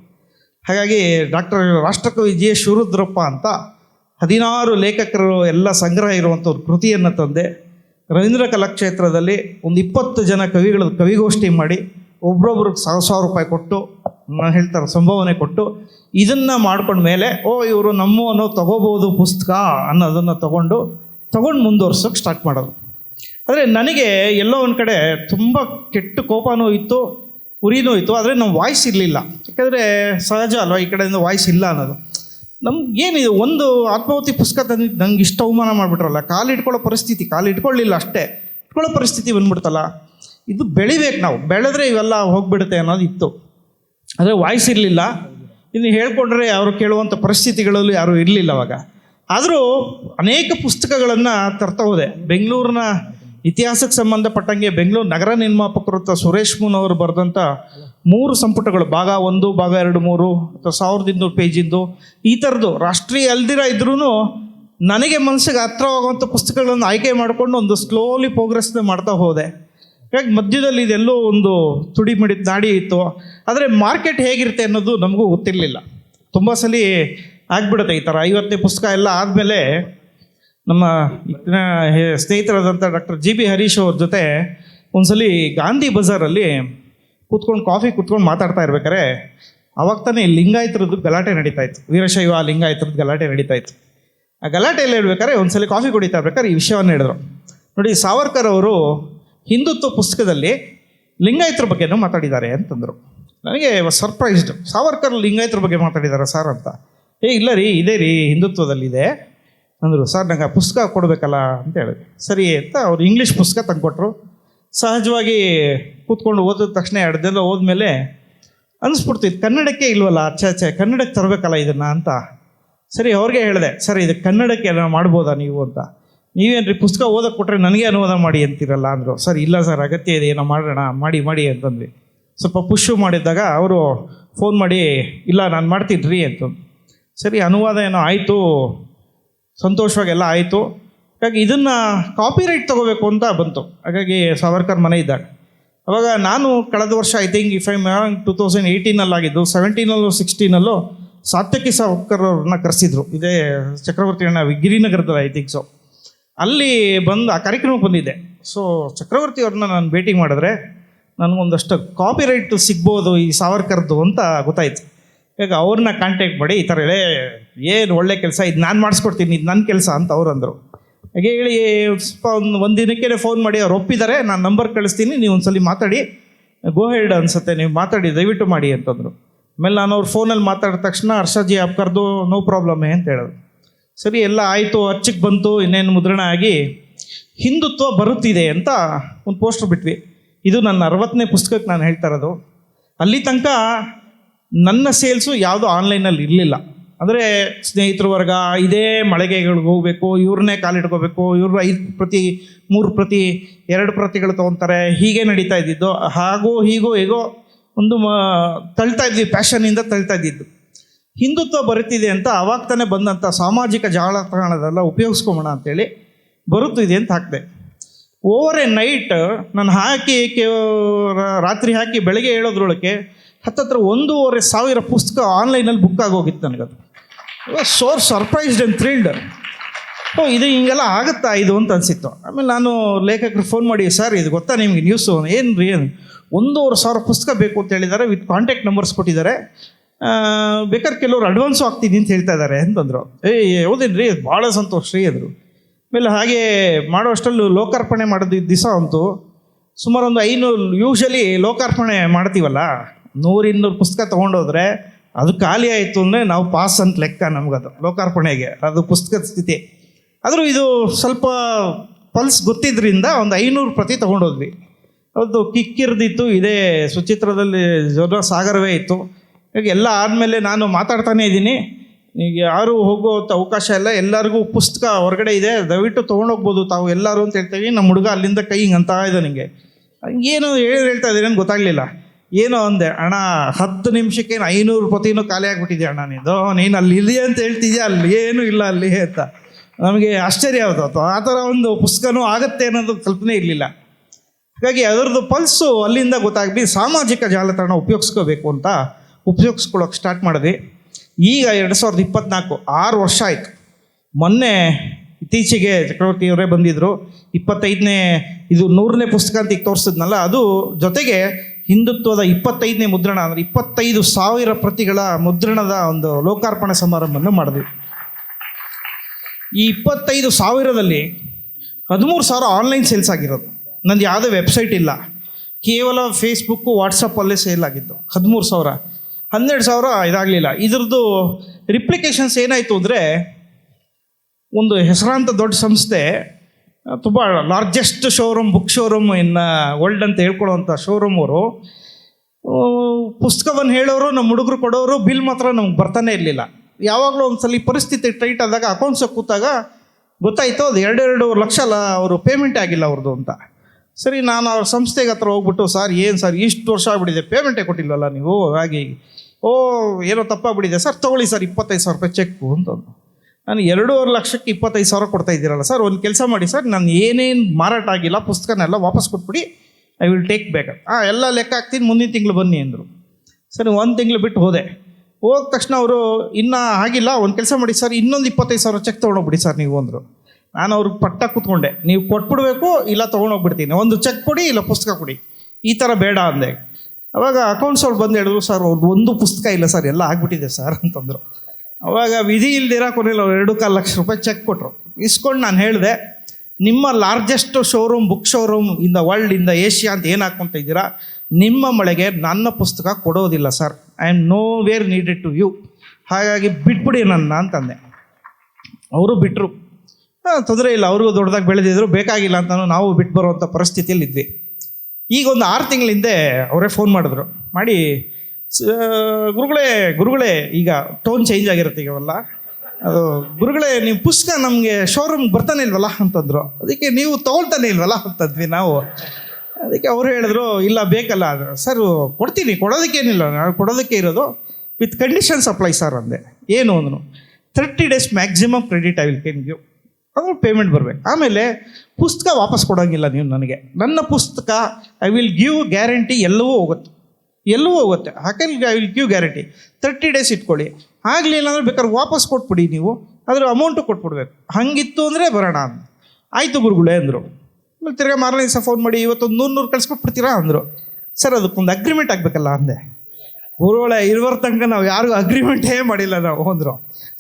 ಹಾಗಾಗಿ ಡಾಕ್ಟರ್ ರಾಷ್ಟ್ರಕವಿ ಜಿ ಶಿವರುದ್ರಪ್ಪ ಅಂತ ಹದಿನಾರು ಲೇಖಕರು ಎಲ್ಲ ಸಂಗ್ರಹ ಇರುವಂಥ ಒಂದು ಕೃತಿಯನ್ನು ತಂದೆ. ರವೀಂದ್ರ ಕಲಾಕ್ಷೇತ್ರದಲ್ಲಿ ಒಂದು ಇಪ್ಪತ್ತು ಜನ ಕವಿಗಳ ಕವಿಗೋಷ್ಠಿ ಮಾಡಿ ಒಬ್ರೊಬ್ರಿಗೆ ಸಾವಿರ ಸಾವಿರ ರೂಪಾಯಿ ಕೊಟ್ಟು ನಾನು ಹೇಳ್ತಾರೆ ಸಂಭಾವನೆ ಕೊಟ್ಟು ಇದನ್ನು ಮಾಡ್ಕೊಂಡ ಮೇಲೆ, ಓ, ಇವರು ನಮ್ಮನ್ನು ತಗೋಬೋದು ಪುಸ್ತಕ ಅನ್ನೋದನ್ನು ತಗೊಂಡು ತಗೊಂಡು ಮುಂದುವರ್ಸೋಕೆ ಸ್ಟಾರ್ಟ್ ಮಾಡೋದು. ಆದರೆ ನನಗೆ ಎಲ್ಲೋ ಒಂದು ಕಡೆ ತುಂಬ ಕೆಟ್ಟ ಕೋಪನೂ ಇತ್ತು. ಉರಿನೂ ಇತ್ತು ಆದರೆ ನಮ್ಮ ವಾಯ್ಸ್ ಇರಲಿಲ್ಲ. ಯಾಕಂದರೆ ಸಹಜ ಅಲ್ವಾ, ಈ ಕಡೆಯಿಂದ ವಾಯ್ಸ್ ಇಲ್ಲ ಅನ್ನೋದು. ನಮ್ಗೆ ಏನಿದೆ, ಒಂದು ಆತ್ಮಾವತಿ ಪುಸ್ತಕ ತಂದಿದ್ದು ನಂಗೆ ಇಷ್ಟ ಅವಮಾನ ಮಾಡಿಬಿಟ್ರಲ್ಲ, ಕಾಲು ಇಟ್ಕೊಳ್ಳೋ ಪರಿಸ್ಥಿತಿ, ಕಾಲು ಇಟ್ಕೊಳ್ಳಿಲ್ಲ ಅಷ್ಟೇ. ಇಟ್ಕೊಳ್ಳೋ ಪರಿಸ್ಥಿತಿ ಬಂದ್ಬಿಡ್ತಲ್ಲ, ಇದು ಬೆಳಿಬೇಕು ನಾವು. ಬೆಳೆದ್ರೆ ಇವೆಲ್ಲ ಹೋಗ್ಬಿಡುತ್ತೆ ಅನ್ನೋದು ಇತ್ತು. ಆದರೆ ವಾಯ್ಸ್ ಇರಲಿಲ್ಲ. ಇನ್ನು ಹೇಳ್ಕೊಂಡ್ರೆ ಅವರು ಕೇಳುವಂಥ ಪರಿಸ್ಥಿತಿಗಳಲ್ಲೂ ಯಾರೂ ಇರಲಿಲ್ಲ ಅವಾಗ. ಆದರೂ ಅನೇಕ ಪುಸ್ತಕಗಳನ್ನು ತರ್ತಾ ಹೋದೆ. ಬೆಂಗಳೂರಿನ ಇತಿಹಾಸಕ್ಕೆ ಸಂಬಂಧಪಟ್ಟಂಗೆ ಬೆಂಗಳೂರು ನಗರ ನಿರ್ಮಾಪಕರು ಸುರೇಶ್ ಮುನ್ ಅವರು ಬರೆದಂಥ ಮೂರು ಸಂಪುಟಗಳು, ಭಾಗ ಒಂದು, ಭಾಗ ಎರಡು, ಮೂರು, ಅಥವಾ ಸಾವಿರದ ಇನ್ನೂರು ಪೇಜಿಂದು, ಈ ಥರದ್ದು ರಾಷ್ಟ್ರೀಯ ಅಲ್ದಿರ ಇದ್ರೂ ನನಗೆ ಮನಸ್ಸಿಗೆ ಹತ್ರವಾಗುವಂಥ ಪುಸ್ತಕಗಳನ್ನು ಆಯ್ಕೆ ಮಾಡಿಕೊಂಡು ಒಂದು ಸ್ಲೋಲಿ ಪ್ರೋಗ್ರೆಸ್ನ ಮಾಡ್ತಾ ಹೋದೆ. ಹಾಗಾಗಿ ಮಧ್ಯದಲ್ಲಿ ಇದೆಲ್ಲೋ ಒಂದು ತುಡಿ ಮಡಿ ನಾಡಿ ಇತ್ತು. ಆದರೆ ಮಾರ್ಕೆಟ್ ಹೇಗಿರುತ್ತೆ ಅನ್ನೋದು ನಮಗೂ ಗೊತ್ತಿರಲಿಲ್ಲ. ತುಂಬ ಸಲ ಆಗ್ಬಿಡುತ್ತೆ ಈ ಥರ ಐವತ್ತನೇ ಪುಸ್ತಕ ಎಲ್ಲ ಆದಮೇಲೆ ನಮ್ಮ ಸ್ನೇಹಿತರಾದಂಥ ಡಾಕ್ಟರ್ ಜಿ ಬಿ ಹರೀಶ್ ಅವ್ರ ಜೊತೆ ಒಂದ್ಸಲಿ ಗಾಂಧಿ ಬಜಾರಲ್ಲಿ ಕೂತ್ಕೊಂಡು ಕಾಫಿ ಕೂತ್ಕೊಂಡು ಮಾತಾಡ್ತಾ ಇರ್ಬೇಕಾರೆ ಅವಾಗ ತಾನೇ ಲಿಂಗಾಯತರದ್ದು ಗಲಾಟೆ ನಡೀತಾ ಇತ್ತು. ವೀರಶೈವ ಲಿಂಗಾಯತರದ್ದು ಗಲಾಟೆ ನಡೀತಾ ಇತ್ತು. ಆ ಗಲಾಟೆಯಲ್ಲಿ ಹೇಳ್ಬೇಕಾದ್ರೆ ಒಂದ್ಸಲಿ ಕಾಫಿ ಕುಡಿತಾ ಇರ್ಬೇಕಾದ್ರೆ ಈ ವಿಷಯವನ್ನು ಹೇಳಿದ್ರು. ನೋಡಿ, ಸಾವರ್ಕರ್ ಅವರು ಹಿಂದುತ್ವ ಪುಸ್ತಕದಲ್ಲಿ ಲಿಂಗಾಯತರ ಬಗ್ಗೆನೂ ಮಾತಾಡಿದ್ದಾರೆ ಅಂತಂದರು. ನನಗೆ ಸರ್ಪ್ರೈಸ್ಡ್ ಸಾವರ್ಕರ್ ಲಿಂಗಾಯತರ ಬಗ್ಗೆ ಮಾತಾಡಿದ್ದಾರೆ ಸರ್ ಅಂತ. ಏ, ಇಲ್ಲ ರೀ, ಇದೇ ರೀ, ಹಿಂದುತ್ವದಲ್ಲಿದೆ. ಅಂದರು, ಸರ್, ನಂಗೆ ಆ ಪುಸ್ತಕ ಕೊಡಬೇಕಲ್ಲ ಅಂತ ಹೇಳಿದೆ ಸರಿ ಅಂತ ಅವ್ರು ಇಂಗ್ಲೀಷ್ ಪುಸ್ತಕ ತಂದುಕೊಟ್ರು. ಸಹಜವಾಗಿ ಕೂತ್ಕೊಂಡು ಓದಿದ ತಕ್ಷಣ ಎರಡು ದಿನ ಹೋದ್ಮೇಲೆ ಅನಿಸ್ಬಿಡ್ತು, ಇದು ಕನ್ನಡಕ್ಕೆ ಇಲ್ವಲ್ಲ ಅಚ್ಚ ಅಚ್ಚ ಕನ್ನಡಕ್ಕೆ ತರಬೇಕಲ್ಲ ಇದನ್ನು ಅಂತ. ಸರಿ, ಅವ್ರಿಗೆ ಹೇಳಿದೆ, ಸರ್, ಇದು ಕನ್ನಡಕ್ಕೆ ಏನೋ ಮಾಡ್ಬೋದಾ ನೀವು ಅಂತ? ನೀವೇನ್ರಿ, ಪುಸ್ತಕ ಓದಕ್ಕೆ ಕೊಟ್ಟರೆ ನನಗೆ ಅನುವಾದ ಮಾಡಿ ಅಂತೀರಲ್ಲ ಅಂದರು. ಸರ್, ಇಲ್ಲ ಸರ್, ಅಗತ್ಯ ಇದೆ, ಏನೋ ಮಾಡೋಣ, ಮಾಡಿ ಮಾಡಿ ಅಂತಂದ್ವಿ. ಸ್ವಲ್ಪ ಪುಷು ಮಾಡಿದ್ದಾಗ ಅವರು ಫೋನ್ ಮಾಡಿ, ಇಲ್ಲ, ನಾನು ಮಾಡ್ತೀನಿ ಅಂತ ಸರಿ, ಅನುವಾದ ಏನೋ ಆಯಿತು ಸಂತೋಷವಾಗೆಲ್ಲ ಆಯಿತು. ಹಾಗಾಗಿ ಇದನ್ನು ಕಾಪಿರೈಟ್ ತೊಗೋಬೇಕು ಅಂತ ಬಂತು. ಹಾಗಾಗಿ ಸಾವರ್ಕರ್ ಮನೆ ಇದ್ದಾಗ. ಅವಾಗ ನಾನು ಕಳೆದ ವರ್ಷ I think if I two thousand ಏಯ್ಟೀನಲ್ಲಿ ಆಗಿದ್ದು ಸೆವೆಂಟೀನಲ್ಲೂ ಸಿಕ್ಸ್ಟೀನಲ್ಲೂ ಸಾತ್ಯಕಿ ಸಾವರ್ಕರ್ ಅವ್ರನ್ನ ಕರೆಸಿದ್ರು. ಇದೇ ಚಕ್ರವರ್ತಿ ಅಣ್ಣ ಗಿರಿನಗರದಲ್ಲಿ ಐ ಥಿಂಕ್ ಸೊ ಅಲ್ಲಿ ಬಂದು ಆ ಕಾರ್ಯಕ್ರಮಕ್ಕೆ ಬಂದಿದ್ದೆ. ಸೊ ಚಕ್ರವರ್ತಿ ಅವ್ರನ್ನ ನಾನು ಭೇಟಿ ಮಾಡಿದ್ರೆ ನನಗೊಂದಷ್ಟು ಕಾಪಿರೈಟ್ ಸಿಗ್ಬೋದು ಈ ಸಾವರ್ಕರ್ದು ಅಂತ ಗೊತ್ತಾಯ್ತು. ಈಗ ಅವ್ರನ್ನ ಕಾಂಟ್ಯಾಕ್ಟ್ ಮಾಡಿ ಈ ಥರ ಹೇಳಿ, ಏನು ಒಳ್ಳೆ ಕೆಲಸ, ಇದು ನಾನು ಮಾಡಿಸ್ಕೊಡ್ತೀನಿ, ಇದು ನನ್ನ ಕೆಲಸ ಅಂತ ಅವ್ರು ಅಂದರು. ಹಾಗೆ ಹೇಳಿ, ಸ್ವಲ್ಪ ಒಂದು ಒಂದು ದಿನಕ್ಕೆ ಫೋನ್ ಮಾಡಿ ಅವ್ರು ಒಪ್ಪಿದ್ದಾರೆ ನಾನು ನಂಬರ್ ಕಳಿಸ್ತೀನಿ, ನೀವು ಒಂದ್ಸಲಿ ಮಾತಾಡಿ ಗೋ ಹೆಡ್ ಅನ್ಸುತ್ತೆ, ನೀವು ಮಾತಾಡಿ, ದಯವಿಟ್ಟು ಮಾಡಿ ಅಂತಂದರು. ಆಮೇಲೆ ನಾನು ಅವ್ರ ಫೋನಲ್ಲಿ ಮಾತಾಡಿದ ತಕ್ಷಣ ಹರ್ಷಾಜಿ ಆಪ್ ಕರೆದು ನೋ ಪ್ರಾಬ್ಲಮೇ ಅಂತ ಹೇಳೋದು. ಸರಿ, ಎಲ್ಲ ಆಯಿತು ಅಚ್ಚಿಗೆ ಬಂತು, ಇನ್ನೇನು ಮುದ್ರಣ ಆಗಿ, ಹಿಂದುತ್ವ ಬರುತ್ತಿದೆ ಅಂತ ಒಂದು ಪೋಸ್ಟರ್ ಬಿಟ್ವಿ. ಇದು ನನ್ನ ಅರವತ್ತನೇ ಪುಸ್ತಕಕ್ಕೆ ನಾನು ಹೇಳ್ತಾ ಇರೋದು. ಅಲ್ಲಿ ತನಕ ನನ್ನ ಸೇಲ್ಸು ಯಾವುದೂ ಆನ್ಲೈನಲ್ಲಿ ಇರಲಿಲ್ಲ. ಅಂದರೆ ಸ್ನೇಹಿತರ ವರ್ಗ, ಇದೇ ಮಳಿಗೆಗಳಿಗೆ ಹೋಗಬೇಕು ಇವ್ರನ್ನೇ ಕಾಲಿಟ್ಕೋಬೇಕು ಇವರು ಐದು ಪ್ರತಿ, ಮೂರು ಪ್ರತಿ, ಎರಡು ಪ್ರತಿಗಳು ತೊಗೊತಾರೆ, ಹೀಗೆ ನಡೀತಾ ಇದ್ದಿದ್ದು. ಹಾಗೂ, ಹೀಗೋ, ಹೇಗೋ ಒಂದು ಮ, ತಳ್ತಾ ಇದ್ವಿ ಪ್ಯಾಷನಿಂದ ತಳ್ತಾ ಇದ್ದಿದ್ದು. ಹಿಂದುತ್ವ ಬರುತ್ತಿದೆ ಅಂತ ಅವಾಗ ತಾನೇ ಬಂದಂಥ ಸಾಮಾಜಿಕ ಜಾಲತಾಣದೆಲ್ಲ ಉಪಯೋಗಿಸ್ಕೊಬೋಣ ಅಂತೇಳಿ ಬರುತ್ತಿದೆ ಅಂತ ಹಾಕಿದೆ. ಓವರ್ ಎ ನೈಟ್ ನಾನು ಹಾಕಿ ರಾತ್ರಿ ಹಾಕಿ ಬೆಳಗ್ಗೆ ಹೇಳೋದ್ರೊಳಗೆ ಹತ್ತತ್ರ ಒಂದೂವರೆ ಸಾವಿರ ಪುಸ್ತಕ ಆನ್ಲೈನಲ್ಲಿ ಬುಕ್ ಆಗೋಗಿತ್ತು ನನಗದು. ಸೋರ್ ಸರ್ಪ್ರೈಸ್ಡ್ ಆ್ಯಂಡ್ ಥ್ರಿಲ್ಡ್ ಓ, ಇದು ಹಿಂಗೆಲ್ಲ ಆಗುತ್ತಾ ಇದು ಅಂತ ಅನಿಸಿತ್ತು. ಆಮೇಲೆ ನಾನು ಲೇಖಕರು ಫೋನ್ ಮಾಡಿ, ಸರ್, ಇದು ಗೊತ್ತಾ ನಿಮಗೆ ನ್ಯೂಸು ಏನು ರೀ, ಏನು? ಒಂದೂವರೆ ಸಾವಿರ ಪುಸ್ತಕ ಬೇಕು ಅಂತ ಹೇಳಿದ್ದಾರೆ ವಿತ್ ಕಾಂಟ್ಯಾಕ್ಟ್ ನಂಬರ್ಸ್ ಕೊಟ್ಟಿದ್ದಾರೆ. ಬೇಕಾದ್ರೆ ಕೆಲವರು ಅಡ್ವಾನ್ಸು ಆಗ್ತಿದ್ದೀನಿ ಅಂತ ಹೇಳ್ತಾ ಇದ್ದಾರೆ ಅಂತಂದರು ಏಯ್ ಹೌದೇನು ರೀ, ಭಾಳ ಸಂತೋಷ ರೀ ಅಂದರು. ಆಮೇಲೆ ಹಾಗೆ ಮಾಡೋ ಅಷ್ಟರಲ್ಲೂ ಲೋಕಾರ್ಪಣೆ ಮಾಡೋದು ದಿವಸ ಅಂತೂ ಸುಮಾರು ಒಂದು ಐನೂರು ಯೂಶಲಿ ಲೋಕಾರ್ಪಣೆ ಮಾಡ್ತೀವಲ್ಲ? ನೂರು ಇನ್ನೂರು ಪುಸ್ತಕ ತೊಗೊಂಡೋದ್ರೆ ಅದು ಖಾಲಿ ಆಯಿತು ಅಂದರೆ ನಾವು ಪಾಸ್ ಅಂತ ಲೆಕ್ಕ ನಮಗದು ಲೋಕಾರ್ಪಣೆಗೆ. ಅದು ಪುಸ್ತಕದ ಸ್ಥಿತಿ. ಆದರೂ ಇದು ಸ್ವಲ್ಪ ಪಲ್ಸ್ ಗೊತ್ತಿದ್ದರಿಂದ ಒಂದು ಐನೂರು ಪ್ರತಿ ತೊಗೊಂಡೋದ್ವಿ. ಅದು ಕಿಕ್ಕಿರ್ದಿತ್ತು, ಇದೇ ಸುಚಿತ್ರದಲ್ಲಿ ಜ್ವರ ಸಾಗರವೇ ಇತ್ತು. ಈಗ ಎಲ್ಲ ಆದಮೇಲೆ ನಾನು ಮಾತಾಡ್ತಾನೇ ಇದ್ದೀನಿ. ಈಗ ಯಾರು ಅಂತ ಅವಕಾಶ ಇಲ್ಲ. ಎಲ್ಲರಿಗೂ ಪುಸ್ತಕ ಹೊರಗಡೆ ಇದೆ. ದಯವಿಟ್ಟು ತೊಗೊಂಡೋಗ್ಬೋದು ತಾವು ಎಲ್ಲರೂ ಅಂತ ಹೇಳ್ತೀವಿ ನಮ್ಮ ಹುಡುಗ ಅಲ್ಲಿಂದ ಕೈ ಹಿಂಗೆ ಅಂತ ಇದೆ ನನಗೆ ಏನು ಹೇಳಿ ಹೇಳ್ತಾ ಇದ್ದೀನಿ ಅಂತ ಗೊತ್ತಾಗಲಿಲ್ಲ. ಏನೋ ಅಂದೆ, ಅಣ್ಣ, ಹತ್ತು ನಿಮಿಷಕ್ಕೆ ಐನೂರು ರೂಪಾಯಿನೂ ಖಾಲಿ ಆಗಿಬಿಟ್ಟಿದೆ ಅಣ್ಣ ನೀನು? ನೀನು ಅಲ್ಲಿ ಇಲ್ಲಿ ಅಂತ ಹೇಳ್ತಿದ್ಯಾ? ಅಲ್ಲಿ ಏನೂ ಇಲ್ಲ ಅಲ್ಲಿ ಅಂತ. ನಮಗೆ ಆಶ್ಚರ್ಯ ಆಗುತ್ತೆ ಆ ಥರ ಒಂದು ಪುಸ್ತಕನೂ ಆಗುತ್ತೆ ಅನ್ನೋದು ಕಲ್ಪನೆ ಇರಲಿಲ್ಲ. ಹಾಗಾಗಿ ಅದರದ್ದು ಪಲ್ಸು ಅಲ್ಲಿಂದ ಗೊತ್ತಾಗಿ ಸಾಮಾಜಿಕ ಜಾಲತಾಣ ಉಪಯೋಗಿಸ್ಕೋಬೇಕು ಅಂತ ಉಪಯೋಗಿಸ್ಕೊಳ್ಳೋಕೆ ಸ್ಟಾರ್ಟ್ ಮಾಡಿದ್ವಿ. ಈಗ ಎರಡು ಸಾವಿರದ ಇಪ್ಪತ್ನಾಲ್ಕು, ಆರು ವರ್ಷ ಆಯಿತು. ಮೊನ್ನೆ ಇತ್ತೀಚೆಗೆ ಚಕ್ರವರ್ತಿಯವರೇ ಬಂದಿದ್ದರು ಇಪ್ಪತ್ತೈದನೇ, ಇದು ನೂರನೇ ಪುಸ್ತಕ ಅಂತ ಈಗ ತೋರಿಸಿದ್ನಲ್ಲ, ಅದು ಜೊತೆಗೆ ಹಿಂದುತ್ವದ ಇಪ್ಪತ್ತೈದನೇ ಮುದ್ರಣ ಅಂದರೆ ಇಪ್ಪತ್ತೈದು ಸಾವಿರ ಪ್ರತಿಗಳ ಮುದ್ರಣದ ಒಂದು ಲೋಕಾರ್ಪಣೆ ಸಮಾರಂಭವನ್ನು ಮಾಡಿದ್ವಿ. ಈ ಇಪ್ಪತ್ತೈದು ಸಾವಿರದಲ್ಲಿ ಹದಿಮೂರು ಸಾವಿರ ಆನ್ಲೈನ್ ಸೇಲ್ಸ್ ಆಗಿರೋದು. ನಂದು ಯಾವುದೇ ವೆಬ್ಸೈಟ್ ಇಲ್ಲ. ಕೇವಲ ಫೇಸ್ಬುಕ್ಕು ವಾಟ್ಸಪ್ಪಲ್ಲೇ ಸೇಲ್ ಆಗಿದ್ದು. ಹದಿಮೂರು ಸಾವಿರ. ಹನ್ನೆರಡು ಸಾವಿರ ಇದಾಗಲಿಲ್ಲ. ಇದ್ರದ್ದು ರಿಪ್ಲಿಕೇಶನ್ಸ್ ಏನಾಯಿತು ಅಂದರೆ ಒಂದು ಹೆಸರಾಂತ ದೊಡ್ಡ ಸಂಸ್ಥೆ ತುಂಬ ಲಾರ್ಜೆಸ್ಟ್ ಶೋರೂಮ್ ಬುಕ್ ಶೋರೂಮ್ ಇನ್ನು ವರ್ಲ್ಡ್ ಅಂತ ಹೇಳ್ಕೊಳ್ಳೋವಂಥ ಶೋರೂಮ್ ಅವರು. ಪುಸ್ತಕವನ್ನು ಹೇಳೋರು ನಮ್ಮ ಹುಡುಗರು ಕೊಡೋರು ಬಿಲ್ ಮಾತ್ರ ನಮ್ಗೆ ಬರ್ತಾನೆ ಇರಲಿಲ್ಲ. ಯಾವಾಗಲೂ ಒಂದು ಸಲ ಪರಿಸ್ಥಿತಿ ಟೈಟ್ ಆದಾಗ ಅಕೌಂಟ್ಸ್ ಕೂತಾಗ ಗೊತ್ತಾಯಿತು, ಅದು ಎರಡೆರಡು ಲಕ್ಷ ಅಲ್ಲ ಅವರು ಪೇಮೆಂಟ್ ಆಗಿಲ್ಲ ಅವ್ರದ್ದು ಅಂತ. ಸರಿ, ನಾನು ಅವ್ರ ಸಂಸ್ಥೆಗೆ ಹತ್ರ ಹೋಗ್ಬಿಟ್ಟು, ಸರ್, ಏನು ಸರ್, ಇಷ್ಟು ವರ್ಷ ಆಗ್ಬಿಟ್ಟಿದೆ ಪೇಮೆಂಟೇ ಕೊಟ್ಟಿಲ್ವಲ್ಲ ನೀವು? ಹಾಗೆ. ಓ, ಏನೋ ತಪ್ಪಾಗ್ಬಿಟ್ಟಿದೆ, ಸರ್, ತೊಗೊಳ್ಳಿ ಸರ್, ಇಪ್ಪತ್ತೈದು ಸಾವಿರ ರೂಪಾಯಿ ಚೆಕ್ಕು ಅಂತಂದು. ನಾನು ಎರಡೂವರೆ ಲಕ್ಷಕ್ಕೆ ಇಪ್ಪತ್ತೈದು ಸಾವಿರ ಕೊಡ್ತಾ ಇದ್ದೀರಲ್ಲ ಸರ್, ಒಂದು ಕೆಲಸ ಮಾಡಿ ಸರ್, ನಾನು ಏನೇನು ಮಾರಾಟ ಆಗಿಲ್ಲ, ಪುಸ್ತಕನೆಲ್ಲ ವಾಪಸ್ ಕೊಟ್ಬಿಡಿ ಐ ವಿಲ್ ಟೇಕ್ ಬ್ಯಾಕ್ ಹಾಂ ಎಲ್ಲ ಲೆಕ್ಕ ಹಾಕ್ತೀನಿ, ಮುಂದಿನ ತಿಂಗಳು ಬನ್ನಿ ಅಂದರು. ಸರ್, ಒಂದು ತಿಂಗಳು ಬಿಟ್ಟು ಹೋದೆ. ಹೋದ ತಕ್ಷಣ ಅವರು, ಇನ್ನೂ ಆಗಿಲ್ಲ, ಒಂದು ಕೆಲಸ ಮಾಡಿ ಸರ್, ಇನ್ನೊಂದು ಇಪ್ಪತ್ತೈದು ಸಾವಿರ ಚೆಕ್ ತೊಗೊಂಡೋಗ್ಬಿಡಿ ಸರ್ ನೀವು ಅಂದರು. ನಾನು ಅವ್ರಿಗೆ ಪಟ್ಟ ಕೂತ್ಕೊಂಡೆ. ನೀವು ಕೊಟ್ಬಿಡ್ಬೇಕು, ಇಲ್ಲ ತೊಗೊಂಡೋಗ್ಬಿಡ್ತೀನಿ. ಒಂದು ಚೆಕ್ ಕೊಡಿ, ಇಲ್ಲ ಪುಸ್ತಕ ಕೊಡಿ. ಈ ಥರ ಬೇಡ ಅಂದೆ. ಅವಾಗ ಅಕೌಂಟ್ಸ್ ಅವ್ರು ಬಂದು ಹೇಳಿದ್ರು, ಸರ್ ಒಂದು ಪುಸ್ತಕ ಇಲ್ಲ ಸರ್, ಎಲ್ಲ ಆಗಿಬಿಟ್ಟಿದೆ ಸರ್, ಅಂತಂದರು. ಅವಾಗ ವಿಧಿ ಇಲ್ದಿರ ಕೊನೆಯಲ್ಲಿ ಅವ್ರು ಎರಡು ಕಾಲು ಲಕ್ಷ ರೂಪಾಯಿ ಚೆಕ್ ಕೊಟ್ಟರು ಇಸ್ಕೊಂಡು ನಾನು ಹೇಳಿದೆ, ನಿಮ್ಮ largest showroom book showroom in the world ಇಂದ ಏಷ್ಯಾ ಅಂತ ಏನು ಹಾಕ್ಕೊಂತ ಇದ್ದೀರಾ, ನಿಮ್ಮ ಮಳೆಗೆ ನನ್ನ ಪುಸ್ತಕ ಕೊಡೋದಿಲ್ಲ sir I am nowhere needed to you ಹಾಗಾಗಿ ಬಿಟ್ಬಿಡಿ ನನ್ನ ಅಂತಂದೆ. ಅವರು ಬಿಟ್ಟರು ತೊಂದರೆ ಇಲ್ಲ, ಅವ್ರಿಗೂ ದೊಡ್ಡದಾಗಿ ಬೆಳೆದಿದ್ರು, ಬೇಕಾಗಿಲ್ಲ ಅಂತಲೂ ನಾವು ಬಿಟ್ಟು ಬರುವಂಥ ಪರಿಸ್ಥಿತಿಯಲ್ಲಿ ಇದ್ವಿ ಈಗ ಒಂದು ಆರು ತಿಂಗಳ ಹಿಂದೆ ಅವರೇ ಫೋನ್ ಮಾಡಿದ್ರು. ಮಾಡಿ "ಸ- ಗುರುಗಳೇ ಗುರುಗಳೇ, ಈಗ ಟೋನ್ ಚೇಂಜ್ ಆಗಿರುತ್ತೆ ಈಗವಲ್ಲ. ಅದು, ಗುರುಗಳೇ, ನೀವು ಪುಸ್ತಕ ನಮಗೆ ಶೋರೂಮ್ಗೆ ಬರ್ತಾನೆ ಇಲ್ವಲ್ಲ ಅಂತಂದ್ರು. ಅದಕ್ಕೆ ನೀವು ತೊಗೊಳ್ತಾನೆ ಇಲ್ವಲ್ಲ ಅಂತದ್ವಿ ನಾವು. ಅದಕ್ಕೆ ಅವ್ರು ಹೇಳಿದ್ರು, ಇಲ್ಲ, ಬೇಕಲ್ಲ. ಸರ್, ಕೊಡ್ತೀನಿ, ಕೊಡೋದಕ್ಕೇನಿಲ್ಲ. ನಾನು ಕೊಡೋದಕ್ಕೆ ಇರೋದು ವಿತ್ ಕಂಡೀಷನ್ ಸಪ್ಲೈ ಸರ್ ಅಂದೆ. ಏನು ಅಂದ್ರು? Thirty days maximum credit I will can give ಅದು ಪೇಮೆಂಟ್ ಬರಬೇಕು. ಆಮೇಲೆ ಪುಸ್ತಕ ವಾಪಸ್ ಕೊಡೋಂಗಿಲ್ಲ ನೀವು ನನಗೆ. ನನ್ನ ಪುಸ್ತಕ ಐ ವಿಲ್ ಗಿವ್ ಗ್ಯಾರಂಟಿ ಎಲ್ಲವೂ ಹೋಗುತ್ತೆ. ಎಲ್ಲವೂ ಹೋಗುತ್ತೆ. ಹಾಕಲ್ I will give guarantee thirty days ಇಟ್ಕೊಳ್ಳಿ. ಆಗಲಿಲ್ಲ ಅಂದ್ರೆ ಬೇಕಾದ್ರೆ ವಾಪಸ್ ಕೊಟ್ಬಿಡಿ ನೀವು. ಆದರೆ ಅಮೌಂಟು ಕೊಟ್ಬಿಡ್ಬೇಕು. ಹಂಗಿತ್ತು ಅಂದರೆ ಬರೋಣ ಅಂತ ಆಯಿತು ಗುರುಗಳೇ ಅಂದರು. ಆಮೇಲೆ ತಿರ್ಗಾ ಮಾರನೇ ದಿವಸ ಫೋನ್ ಮಾಡಿ ಇವತ್ತೊಂದು ನೂರು ನೂರು ಕಳಿಸ್ಕೊಟ್ಬಿಡ್ತೀರಾ ಅಂದರು. ಸರ್, ಅದಕ್ಕೊಂದು ಅಗ್ರಿಮೆಂಟ್ ಆಗಬೇಕಲ್ಲ ಅಂದೆ. ಗುರುಗಳೇ ಇರುವರ ತನಕ ನಾವು ಯಾರಿಗೂ ಅಗ್ರಿಮೆಂಟೇ ಮಾಡಿಲ್ಲ ನಾವು ಅಂದರು.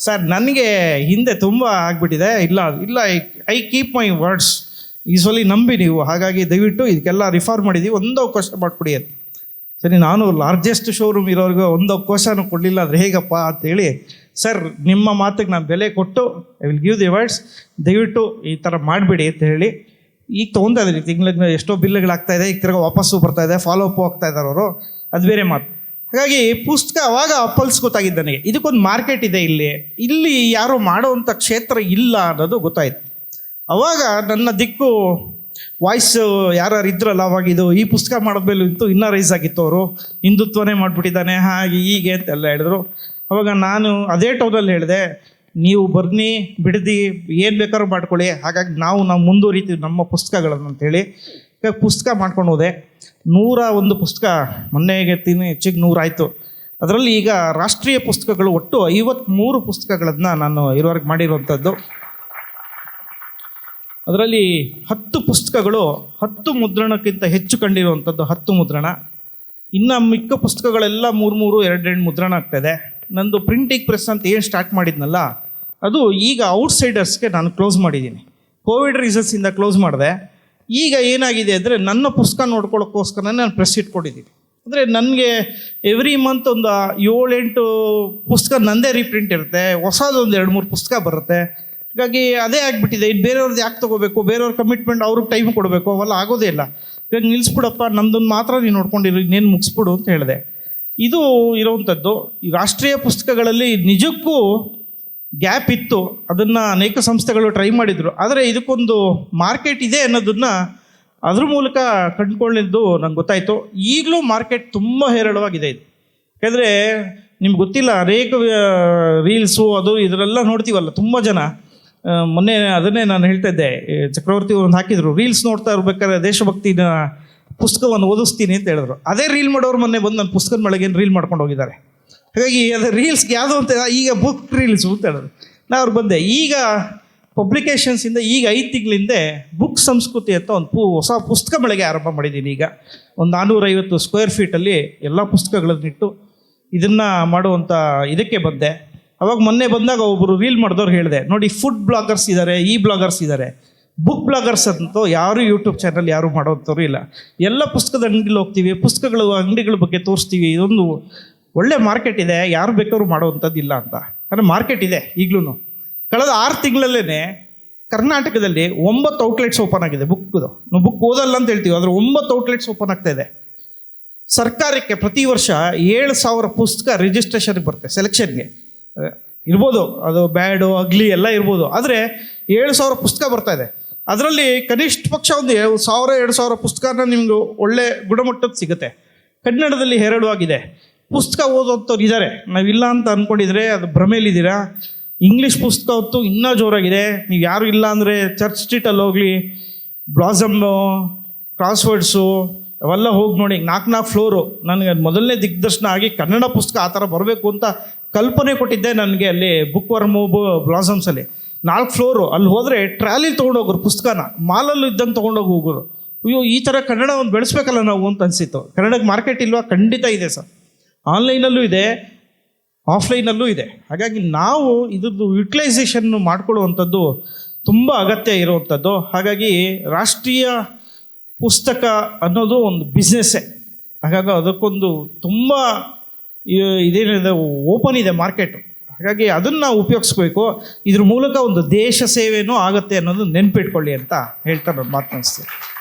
ಸರ್, ನನಗೆ ಹಿಂದೆ ತುಂಬ ಆಗಿಬಿಟ್ಟಿದೆ. ಇಲ್ಲ ಇಲ್ಲ, ಐ ಕೀಪ್ ಮೈ ವರ್ಡ್ಸ್ ಈ ನಂಬಿ ನೀವು. ಹಾಗಾಗಿ ದಯವಿಟ್ಟು ಇದಕ್ಕೆಲ್ಲ ರಿಫಾರ್ ಮಾಡಿದ್ದೀವಿ. ಒಂದು ಅವಕಾಶ ಮಾಡಿಕೊಡಿ ಅಂತ. ಸರಿ, ನಾನು ಲಾರ್ಜೆಸ್ಟ್ ಶೋರೂಮ್ ಇರೋರಿಗೆ ಒಂದು ಅವಕಾಶನೂ ಕೊಡಲಿಲ್ಲ ಅಂದರೆ ಹೇಗಪ್ಪ ಅಂತೇಳಿ ಸರ್, ನಿಮ್ಮ ಮಾತಿಗೆ ನಾನು ಬೆಲೆ ಕೊಟ್ಟು I will give the words ದಯವಿಟ್ಟು ಈ ಥರ ಮಾಡಿಬಿಡಿ ಅಂತ ಹೇಳಿ ಈಗ ತೊಗೊಂತಾ ಇದ್ದೀರಿ ತಿಂಗಳಿಗೆ ಎಷ್ಟೋ ಬಿಲ್ಗಳಾಗ್ತಾ ಇದೆ, ಈಗ ತಿರ್ಗಿ ವಾಪಸ್ಸು ಬರ್ತಾ ಇದೆ ಫಾಲೋ ಅಪ್ ಆಗ್ತಾ ಇದ್ದಾರೆ ಅವರು, ಅದು ಬೇರೆ ಮಾತು. ಹಾಗಾಗಿ ಪುಸ್ತಕ ಅವಾಗ ಅಪ್ಪಲ್ಸ್ ಗೊತ್ತಾಗಿದ್ದು ನನಗೆ, ಇದಕ್ಕೊಂದು ಮಾರ್ಕೆಟ್ ಇದೆ ಇಲ್ಲಿ ಇಲ್ಲಿ ಯಾರು ಮಾಡುವಂಥ ಕ್ಷೇತ್ರ ಇಲ್ಲ ಅನ್ನೋದು ಗೊತ್ತಾಯಿತು. ಅವಾಗ ನನ್ನ ದಿಕ್ಕು ವಾಯ್ಸ್ ಯಾರು ಇದ್ರಲ್ಲ, ಅವಾಗ ಇದು ಈ ಪುಸ್ತಕ ಮಾಡಿದ್ಮೇಲೆ ಇತ್ತು ಇನ್ನೂ ರೈಸ್ ಆಗಿತ್ತು ಅವರು. ಹಿಂದುತ್ವನೇ ಮಾಡಿಬಿಟ್ಟಿದ್ದಾನೆ, ಹಾಗೆ ಹೀಗೆ ಅಂತೆಲ್ಲ ಹೇಳಿದ್ರು. ಅವಾಗ ನಾನು ಅದೇ ಟೌನಲ್ಲಿ ಹೇಳಿದೆ, ನೀವು ಬರ್ನಿ, ಬಿಡದಿ, ಏನು ಬೇಕಾದ್ರೂ ಮಾಡ್ಕೊಳ್ಳಿ. ಹಾಗಾಗಿ ನಾವು ನಾವು ಮುಂದುವರಿತೀವಿ ನಮ್ಮ ಪುಸ್ತಕಗಳನ್ನು ಅಂತೇಳಿ. ಈಗ ಪುಸ್ತಕ ಮಾಡ್ಕೊಂಡು ಹೋದೆ. ನೂರ ಒಂದು ಪುಸ್ತಕ, ಮೊನ್ನೆಗೆ ತಿನ್ನಿ ಹೆಚ್ಚಿಗೆ ನೂರಾಯಿತು ಅದರಲ್ಲಿ ಈಗ ರಾಷ್ಟ್ರೀಯ ಪುಸ್ತಕಗಳು ಒಟ್ಟು ಐವತ್ತ್ಮೂರು ಪುಸ್ತಕಗಳನ್ನು ನಾನು ಇರುವರೆಗೆ ಮಾಡಿರುವಂಥದ್ದು ಅದರಲ್ಲಿ ಹತ್ತು ಪುಸ್ತಕಗಳು, ಹತ್ತು ಮುದ್ರಣಕ್ಕಿಂತ ಹೆಚ್ಚು ಕಂಡಿರುವಂಥದ್ದು ಹತ್ತು ಮುದ್ರಣ. ಇನ್ನು ಮಿಕ್ಕ ಪುಸ್ತಕಗಳೆಲ್ಲ ಮೂರು ಮೂರು ಎರಡೆರಡು ಮುದ್ರಣ ಆಗ್ತಾಯಿದೆ ನಂದು ಪ್ರಿಂಟಿಂಗ್ ಪ್ರೆಸ್ ಅಂತ ಏನು ಸ್ಟಾರ್ಟ್ ಮಾಡಿದ್ನಲ್ಲ, ಅದು ಈಗ ಔಟ್ಸೈಡರ್ಸ್ಗೆ ನಾನು ಕ್ಲೋಸ್ ಮಾಡಿದ್ದೀನಿ. ಕೋವಿಡ್ ರೀಸನ್ಸಿಂದ ಕ್ಲೋಸ್ ಮಾಡಿದೆ. ಈಗ ಏನಾಗಿದೆ ಅಂದರೆ ನನ್ನ ಪುಸ್ತಕ ನೋಡ್ಕೊಳ್ಳೋಕ್ಕೋಸ್ಕರ ನಾನು ಪ್ರೆಸ್ ಇಟ್ಕೊಂಡಿದ್ದೀನಿ. ಅಂದರೆ ನನಗೆ ಎವ್ರಿ ಮಂತ್ ಒಂದು ಏಳೆಂಟು ಪುಸ್ತಕ ನಂದೇ ರೀಪ್ರಿಂಟ್ ಇರುತ್ತೆ, ಹೊಸದೊಂದು ಎರಡು ಮೂರು ಪುಸ್ತಕ ಬರುತ್ತೆ. ಹಾಗಾಗಿ ಅದೇ ಆಗಿಬಿಟ್ಟಿದೆ. ಇದು ಬೇರೆಯವ್ರದ್ದು ಯಾಕೆ ತೊಗೋಬೇಕು? ಬೇರೆಯವ್ರ ಕಮಿಟ್ಮೆಂಟ್ ಅವ್ರಿಗೆ ಟೈಮ್ ಕೊಡಬೇಕು. ಅವೆಲ್ಲ ಆಗೋದೇ ಇಲ್ಲ. ಇವಾಗ ನಿಲ್ಲಿಸ್ಬಿಡಪ್ಪ ನಮ್ದೊಂದು ಮಾತ್ರ ನೀನು ನೋಡ್ಕೊಂಡಿರು. ಇನ್ನೇನು ಮುಗಿಸ್ಬಿಡು ಅಂತ ಹೇಳಿದೆ. ಇದು ಇರೋವಂಥದ್ದು ಈ ರಾಷ್ಟ್ರೀಯ ಪುಸ್ತಕಗಳಲ್ಲಿ ನಿಜಕ್ಕೂ ಗ್ಯಾಪ್ ಇತ್ತು. ಅದನ್ನು ಅನೇಕ ಸಂಸ್ಥೆಗಳು ಟ್ರೈ ಮಾಡಿದರು. ಆದರೆ ಇದಕ್ಕೊಂದು ಮಾರ್ಕೆಟ್ ಇದೆ ಅನ್ನೋದನ್ನು ಅದ್ರ ಮೂಲಕ ಕಂಡುಕೊಳ್ಳಿದ್ದು ನಂಗೆ ಗೊತ್ತಾಯಿತು. ಈಗಲೂ ಮಾರ್ಕೆಟ್ ತುಂಬ ಹೇರಳವಾಗಿದೆ ಇದು. ಯಾಕಂದರೆ ನಿಮ್ಗೆ ಗೊತ್ತಿಲ್ಲ, ಅನೇಕ ರೀಲ್ಸು ಅದು ಇದರೆಲ್ಲ ನೋಡ್ತೀವಲ್ಲ ತುಂಬ ಜನ. ಮೊನ್ನೆ ಅದನ್ನೇ ನಾನು ಹೇಳ್ತಾ ಇದ್ದೆ. ಚಕ್ರವರ್ತಿ ಒಂದು ಹಾಕಿದ್ರು. ರೀಲ್ಸ್ ನೋಡ್ತಾ ಇರ್ಬೇಕಾದ್ರೆ ದೇಶಭಕ್ತಿನ ಪುಸ್ತಕವನ್ನು ಓದಿಸ್ತೀನಿ ಅಂತ ಹೇಳಿದ್ರು. ಅದೇ ರೀಲ್ ಮಾಡೋರು ಮೊನ್ನೆ ಬಂದು ನನ್ನ ಪುಸ್ತಕದ ಮಳೆಗೇನು ರೀಲ್ ಮಾಡ್ಕೊಂಡು ಹೋಗಿದ್ದಾರೆ. ಹಾಗಾಗಿ ಅದು ರೀಲ್ಸ್ಗೆ ಯಾವುದು ಅಂತ ಈಗ ಬುಕ್ ರೀಲ್ಸು ಅಂತ ಹೇಳಿದ್ರು. ನಾ ಅವ್ರು ಬಂದೆ, ಈಗ ಪಬ್ಲಿಕೇಶನ್ಸಿಂದ ಈಗ ಐದು ತಿಂಗಳಿಂದೆ ಬುಕ್ ಸಂಸ್ಕೃತಿ ಅಂತ ಒಂದು ಪು, ಹೊಸ ಪುಸ್ತಕ ಮಳಿಗೆ ಆರಂಭ ಮಾಡಿದ್ದೀನಿ ಈಗ. ಒಂದು ನಾನ್ನೂರೈವತ್ತು ಸ್ಕ್ವೇರ್ ಫೀಟಲ್ಲಿ ಎಲ್ಲ ಪುಸ್ತಕಗಳನ್ನಿಟ್ಟು ಇದನ್ನು ಮಾಡುವಂಥ ಇದಕ್ಕೆ ಬಂದೆ. ಅವಾಗ ಮೊನ್ನೆ ಬಂದಾಗ ಒಬ್ಬರು ರೀಲ್ ಮಾಡಿದವ್ರು ಹೇಳಿದೆ, ನೋಡಿ ಫುಡ್ ಬ್ಲಾಗರ್ಸ್ ಇದ್ದಾರೆ ಈ ಬ್ಲಾಗರ್ಸ್ ಇದ್ದಾರೆ ಬುಕ್ ಬ್ಲಾಗರ್ಸ್ ಅಂತೂ ಯಾರು ಯೂಟ್ಯೂಬ್ ಚಾನಲ್ ಯಾರು ಮಾಡೋಂಥವ್ರು ಇಲ್ಲ. ಎಲ್ಲ ಪುಸ್ತಕದ ಅಂಗಡಿಲಿ ಹೋಗ್ತೀವಿ, ಪುಸ್ತಕಗಳು, ಅಂಗಡಿಗಳ ಬಗ್ಗೆ ತೋರಿಸ್ತೀವಿ. ಇದೊಂದು ಒಳ್ಳೆ ಮಾರ್ಕೆಟ್ ಇದೆ, ಯಾರು ಬೇಕಾದ್ರೂ ಮಾಡುವಂಥದ್ದು ಇಲ್ಲ ಅಂತ. ಅಂದರೆ ಮಾರ್ಕೆಟ್ ಇದೆ ಈಗಲೂ ಕಳೆದ ಆರು ತಿಂಗಳಲ್ಲೇ ಕರ್ನಾಟಕದಲ್ಲಿ ಒಂಬತ್ತು ಔಟ್ಲೆಟ್ಸ್ ಓಪನ್ ಆಗಿದೆ ಬುಕ್ದು ನಾವು ಬುಕ್ ಓದಲ್ಲ ಅಂತ ಹೇಳ್ತೀವಿ, ಆದರೆ ಒಂಬತ್ತು ಔಟ್ಲೆಟ್ಸ್ ಓಪನ್ ಆಗ್ತಾ ಇದೆ. ಸರ್ಕಾರಕ್ಕೆ ಪ್ರತಿ ವರ್ಷ ಏಳು ಸಾವಿರ ಪುಸ್ತಕ ರಿಜಿಸ್ಟ್ರೇಷನ್ಗೆ ಬರುತ್ತೆ ಸೆಲೆಕ್ಷನ್ಗೆ ಇರ್ಬೋದು. ಅದು ಬ್ಯಾಡು ಅಗ್ಲಿ ಎಲ್ಲ ಇರ್ಬೋದು. ಆದರೆ ಏಳು ಸಾವಿರ ಪುಸ್ತಕ ಬರ್ತಾ ಇದೆ. ಅದರಲ್ಲಿ ಕನಿಷ್ಠ ಪಕ್ಷ ಒಂದು ಸಾವಿರ, ಎರಡು ಸಾವಿರ ಪುಸ್ತಕನ ನಿಮ್ಗೆ ಒಳ್ಳೆ ಗುಣಮಟ್ಟದ ಸಿಗುತ್ತೆ. ಕನ್ನಡದಲ್ಲಿ ಹೆರಡುವಾಗಿದೆ ಪುಸ್ತಕ ಓದೋಂಥವ್ರು ಇದ್ದಾರೆ ನಾವಿಲ್ಲ ಅಂತ ಅಂದ್ಕೊಂಡಿದ್ರೆ ಅದು ಭ್ರಮೇಲಿದ್ದೀರಾ ಇಂಗ್ಲೀಷ್ ಪುಸ್ತಕ ಹೊತ್ತು ಇನ್ನೂ ಜೋರಾಗಿದೆ. ನೀವು ಯಾರು ಇಲ್ಲ ಅಂದರೆ ಚರ್ಚ್ ಸ್ಟ್ರೀಟಲ್ಲಿ ಹೋಗಲಿ. ಬ್ಲಾಸಮ್ಮು, ಕ್ರಾಸ್ವರ್ಡ್ಸು ಅವೆಲ್ಲ ಹೋಗಿ ನೋಡಿ ನಾಲ್ಕು ನಾಲ್ಕು ಫ್ಲೋರು. ನನಗೆ ಮೊದಲನೇ ದಿಗ್ದರ್ಶನ ಆಗಿ ಕನ್ನಡ ಪುಸ್ತಕ ಆ ಥರ ಬರಬೇಕು ಅಂತ ಕಲ್ಪನೆ ಕೊಟ್ಟಿದ್ದೆ ನನಗೆ ಅಲ್ಲಿ ಬುಕ್ ವರ್ಮು ಬ್ಲಾಸಮ್ಸಲ್ಲಿ. ನಾಲ್ಕು ಫ್ಲೋರು, ಅಲ್ಲಿ ಹೋದರೆ ಟ್ರಾಲಿ ತೊಗೊಂಡೋಗೋರು ಪುಸ್ತಕನ. ಮಾಲಲ್ಲೂ ಇದ್ದಂಗೆ ತೊಗೊಂಡೋಗಿ ಹೋಗೋರು. ಅಯ್ಯೋ, ಈ ಥರ ಕನ್ನಡ ಒಂದು ಬೆಳೆಸ್ಬೇಕಲ್ಲ ನಾವು ಅಂತ ಅನಿಸಿತ್ತು. ಕನ್ನಡಕ್ಕೆ ಮಾರ್ಕೆಟ್ ಇಲ್ವಾ? ಖಂಡಿತ ಇದೆ ಸರ್. ಆನ್ಲೈನಲ್ಲೂ ಇದೆ, ಆಫ್ಲೈನಲ್ಲೂ ಇದೆ. ಹಾಗಾಗಿ ನಾವು ಇದ್ರದ್ದು ಯುಟಿಲೈಸೇಷನ್ನು ಮಾಡ್ಕೊಳ್ಳುವಂಥದ್ದು ತುಂಬ ಅಗತ್ಯ ಇರುವಂಥದ್ದು. ಹಾಗಾಗಿ ರಾಷ್ಟ್ರೀಯ ಪುಸ್ತಕ ಅನ್ನೋದು ಒಂದು ಬಿಸ್ನೆಸ್ಸೇ ಹಾಗಾಗಿ ಅದಕ್ಕೊಂದು ತುಂಬ ಇದೇನಿದೆ ಓಪನ್ ಇದೆ ಮಾರ್ಕೆಟು ಹಾಗಾಗಿ ಅದನ್ನು ಉಪಯೋಗಿಸ್ಬೇಕು. ಇದ್ರ ಮೂಲಕ ಒಂದು ದೇಶ ಸೇವೆಯೂ ಆಗುತ್ತೆ ಅನ್ನೋದು ನೆನ್ಪಿಟ್ಕೊಳ್ಳಿ ಅಂತ ಹೇಳ್ತಾ ನಾನು ಮಾತನಾಡಿಸ್ತೀನಿ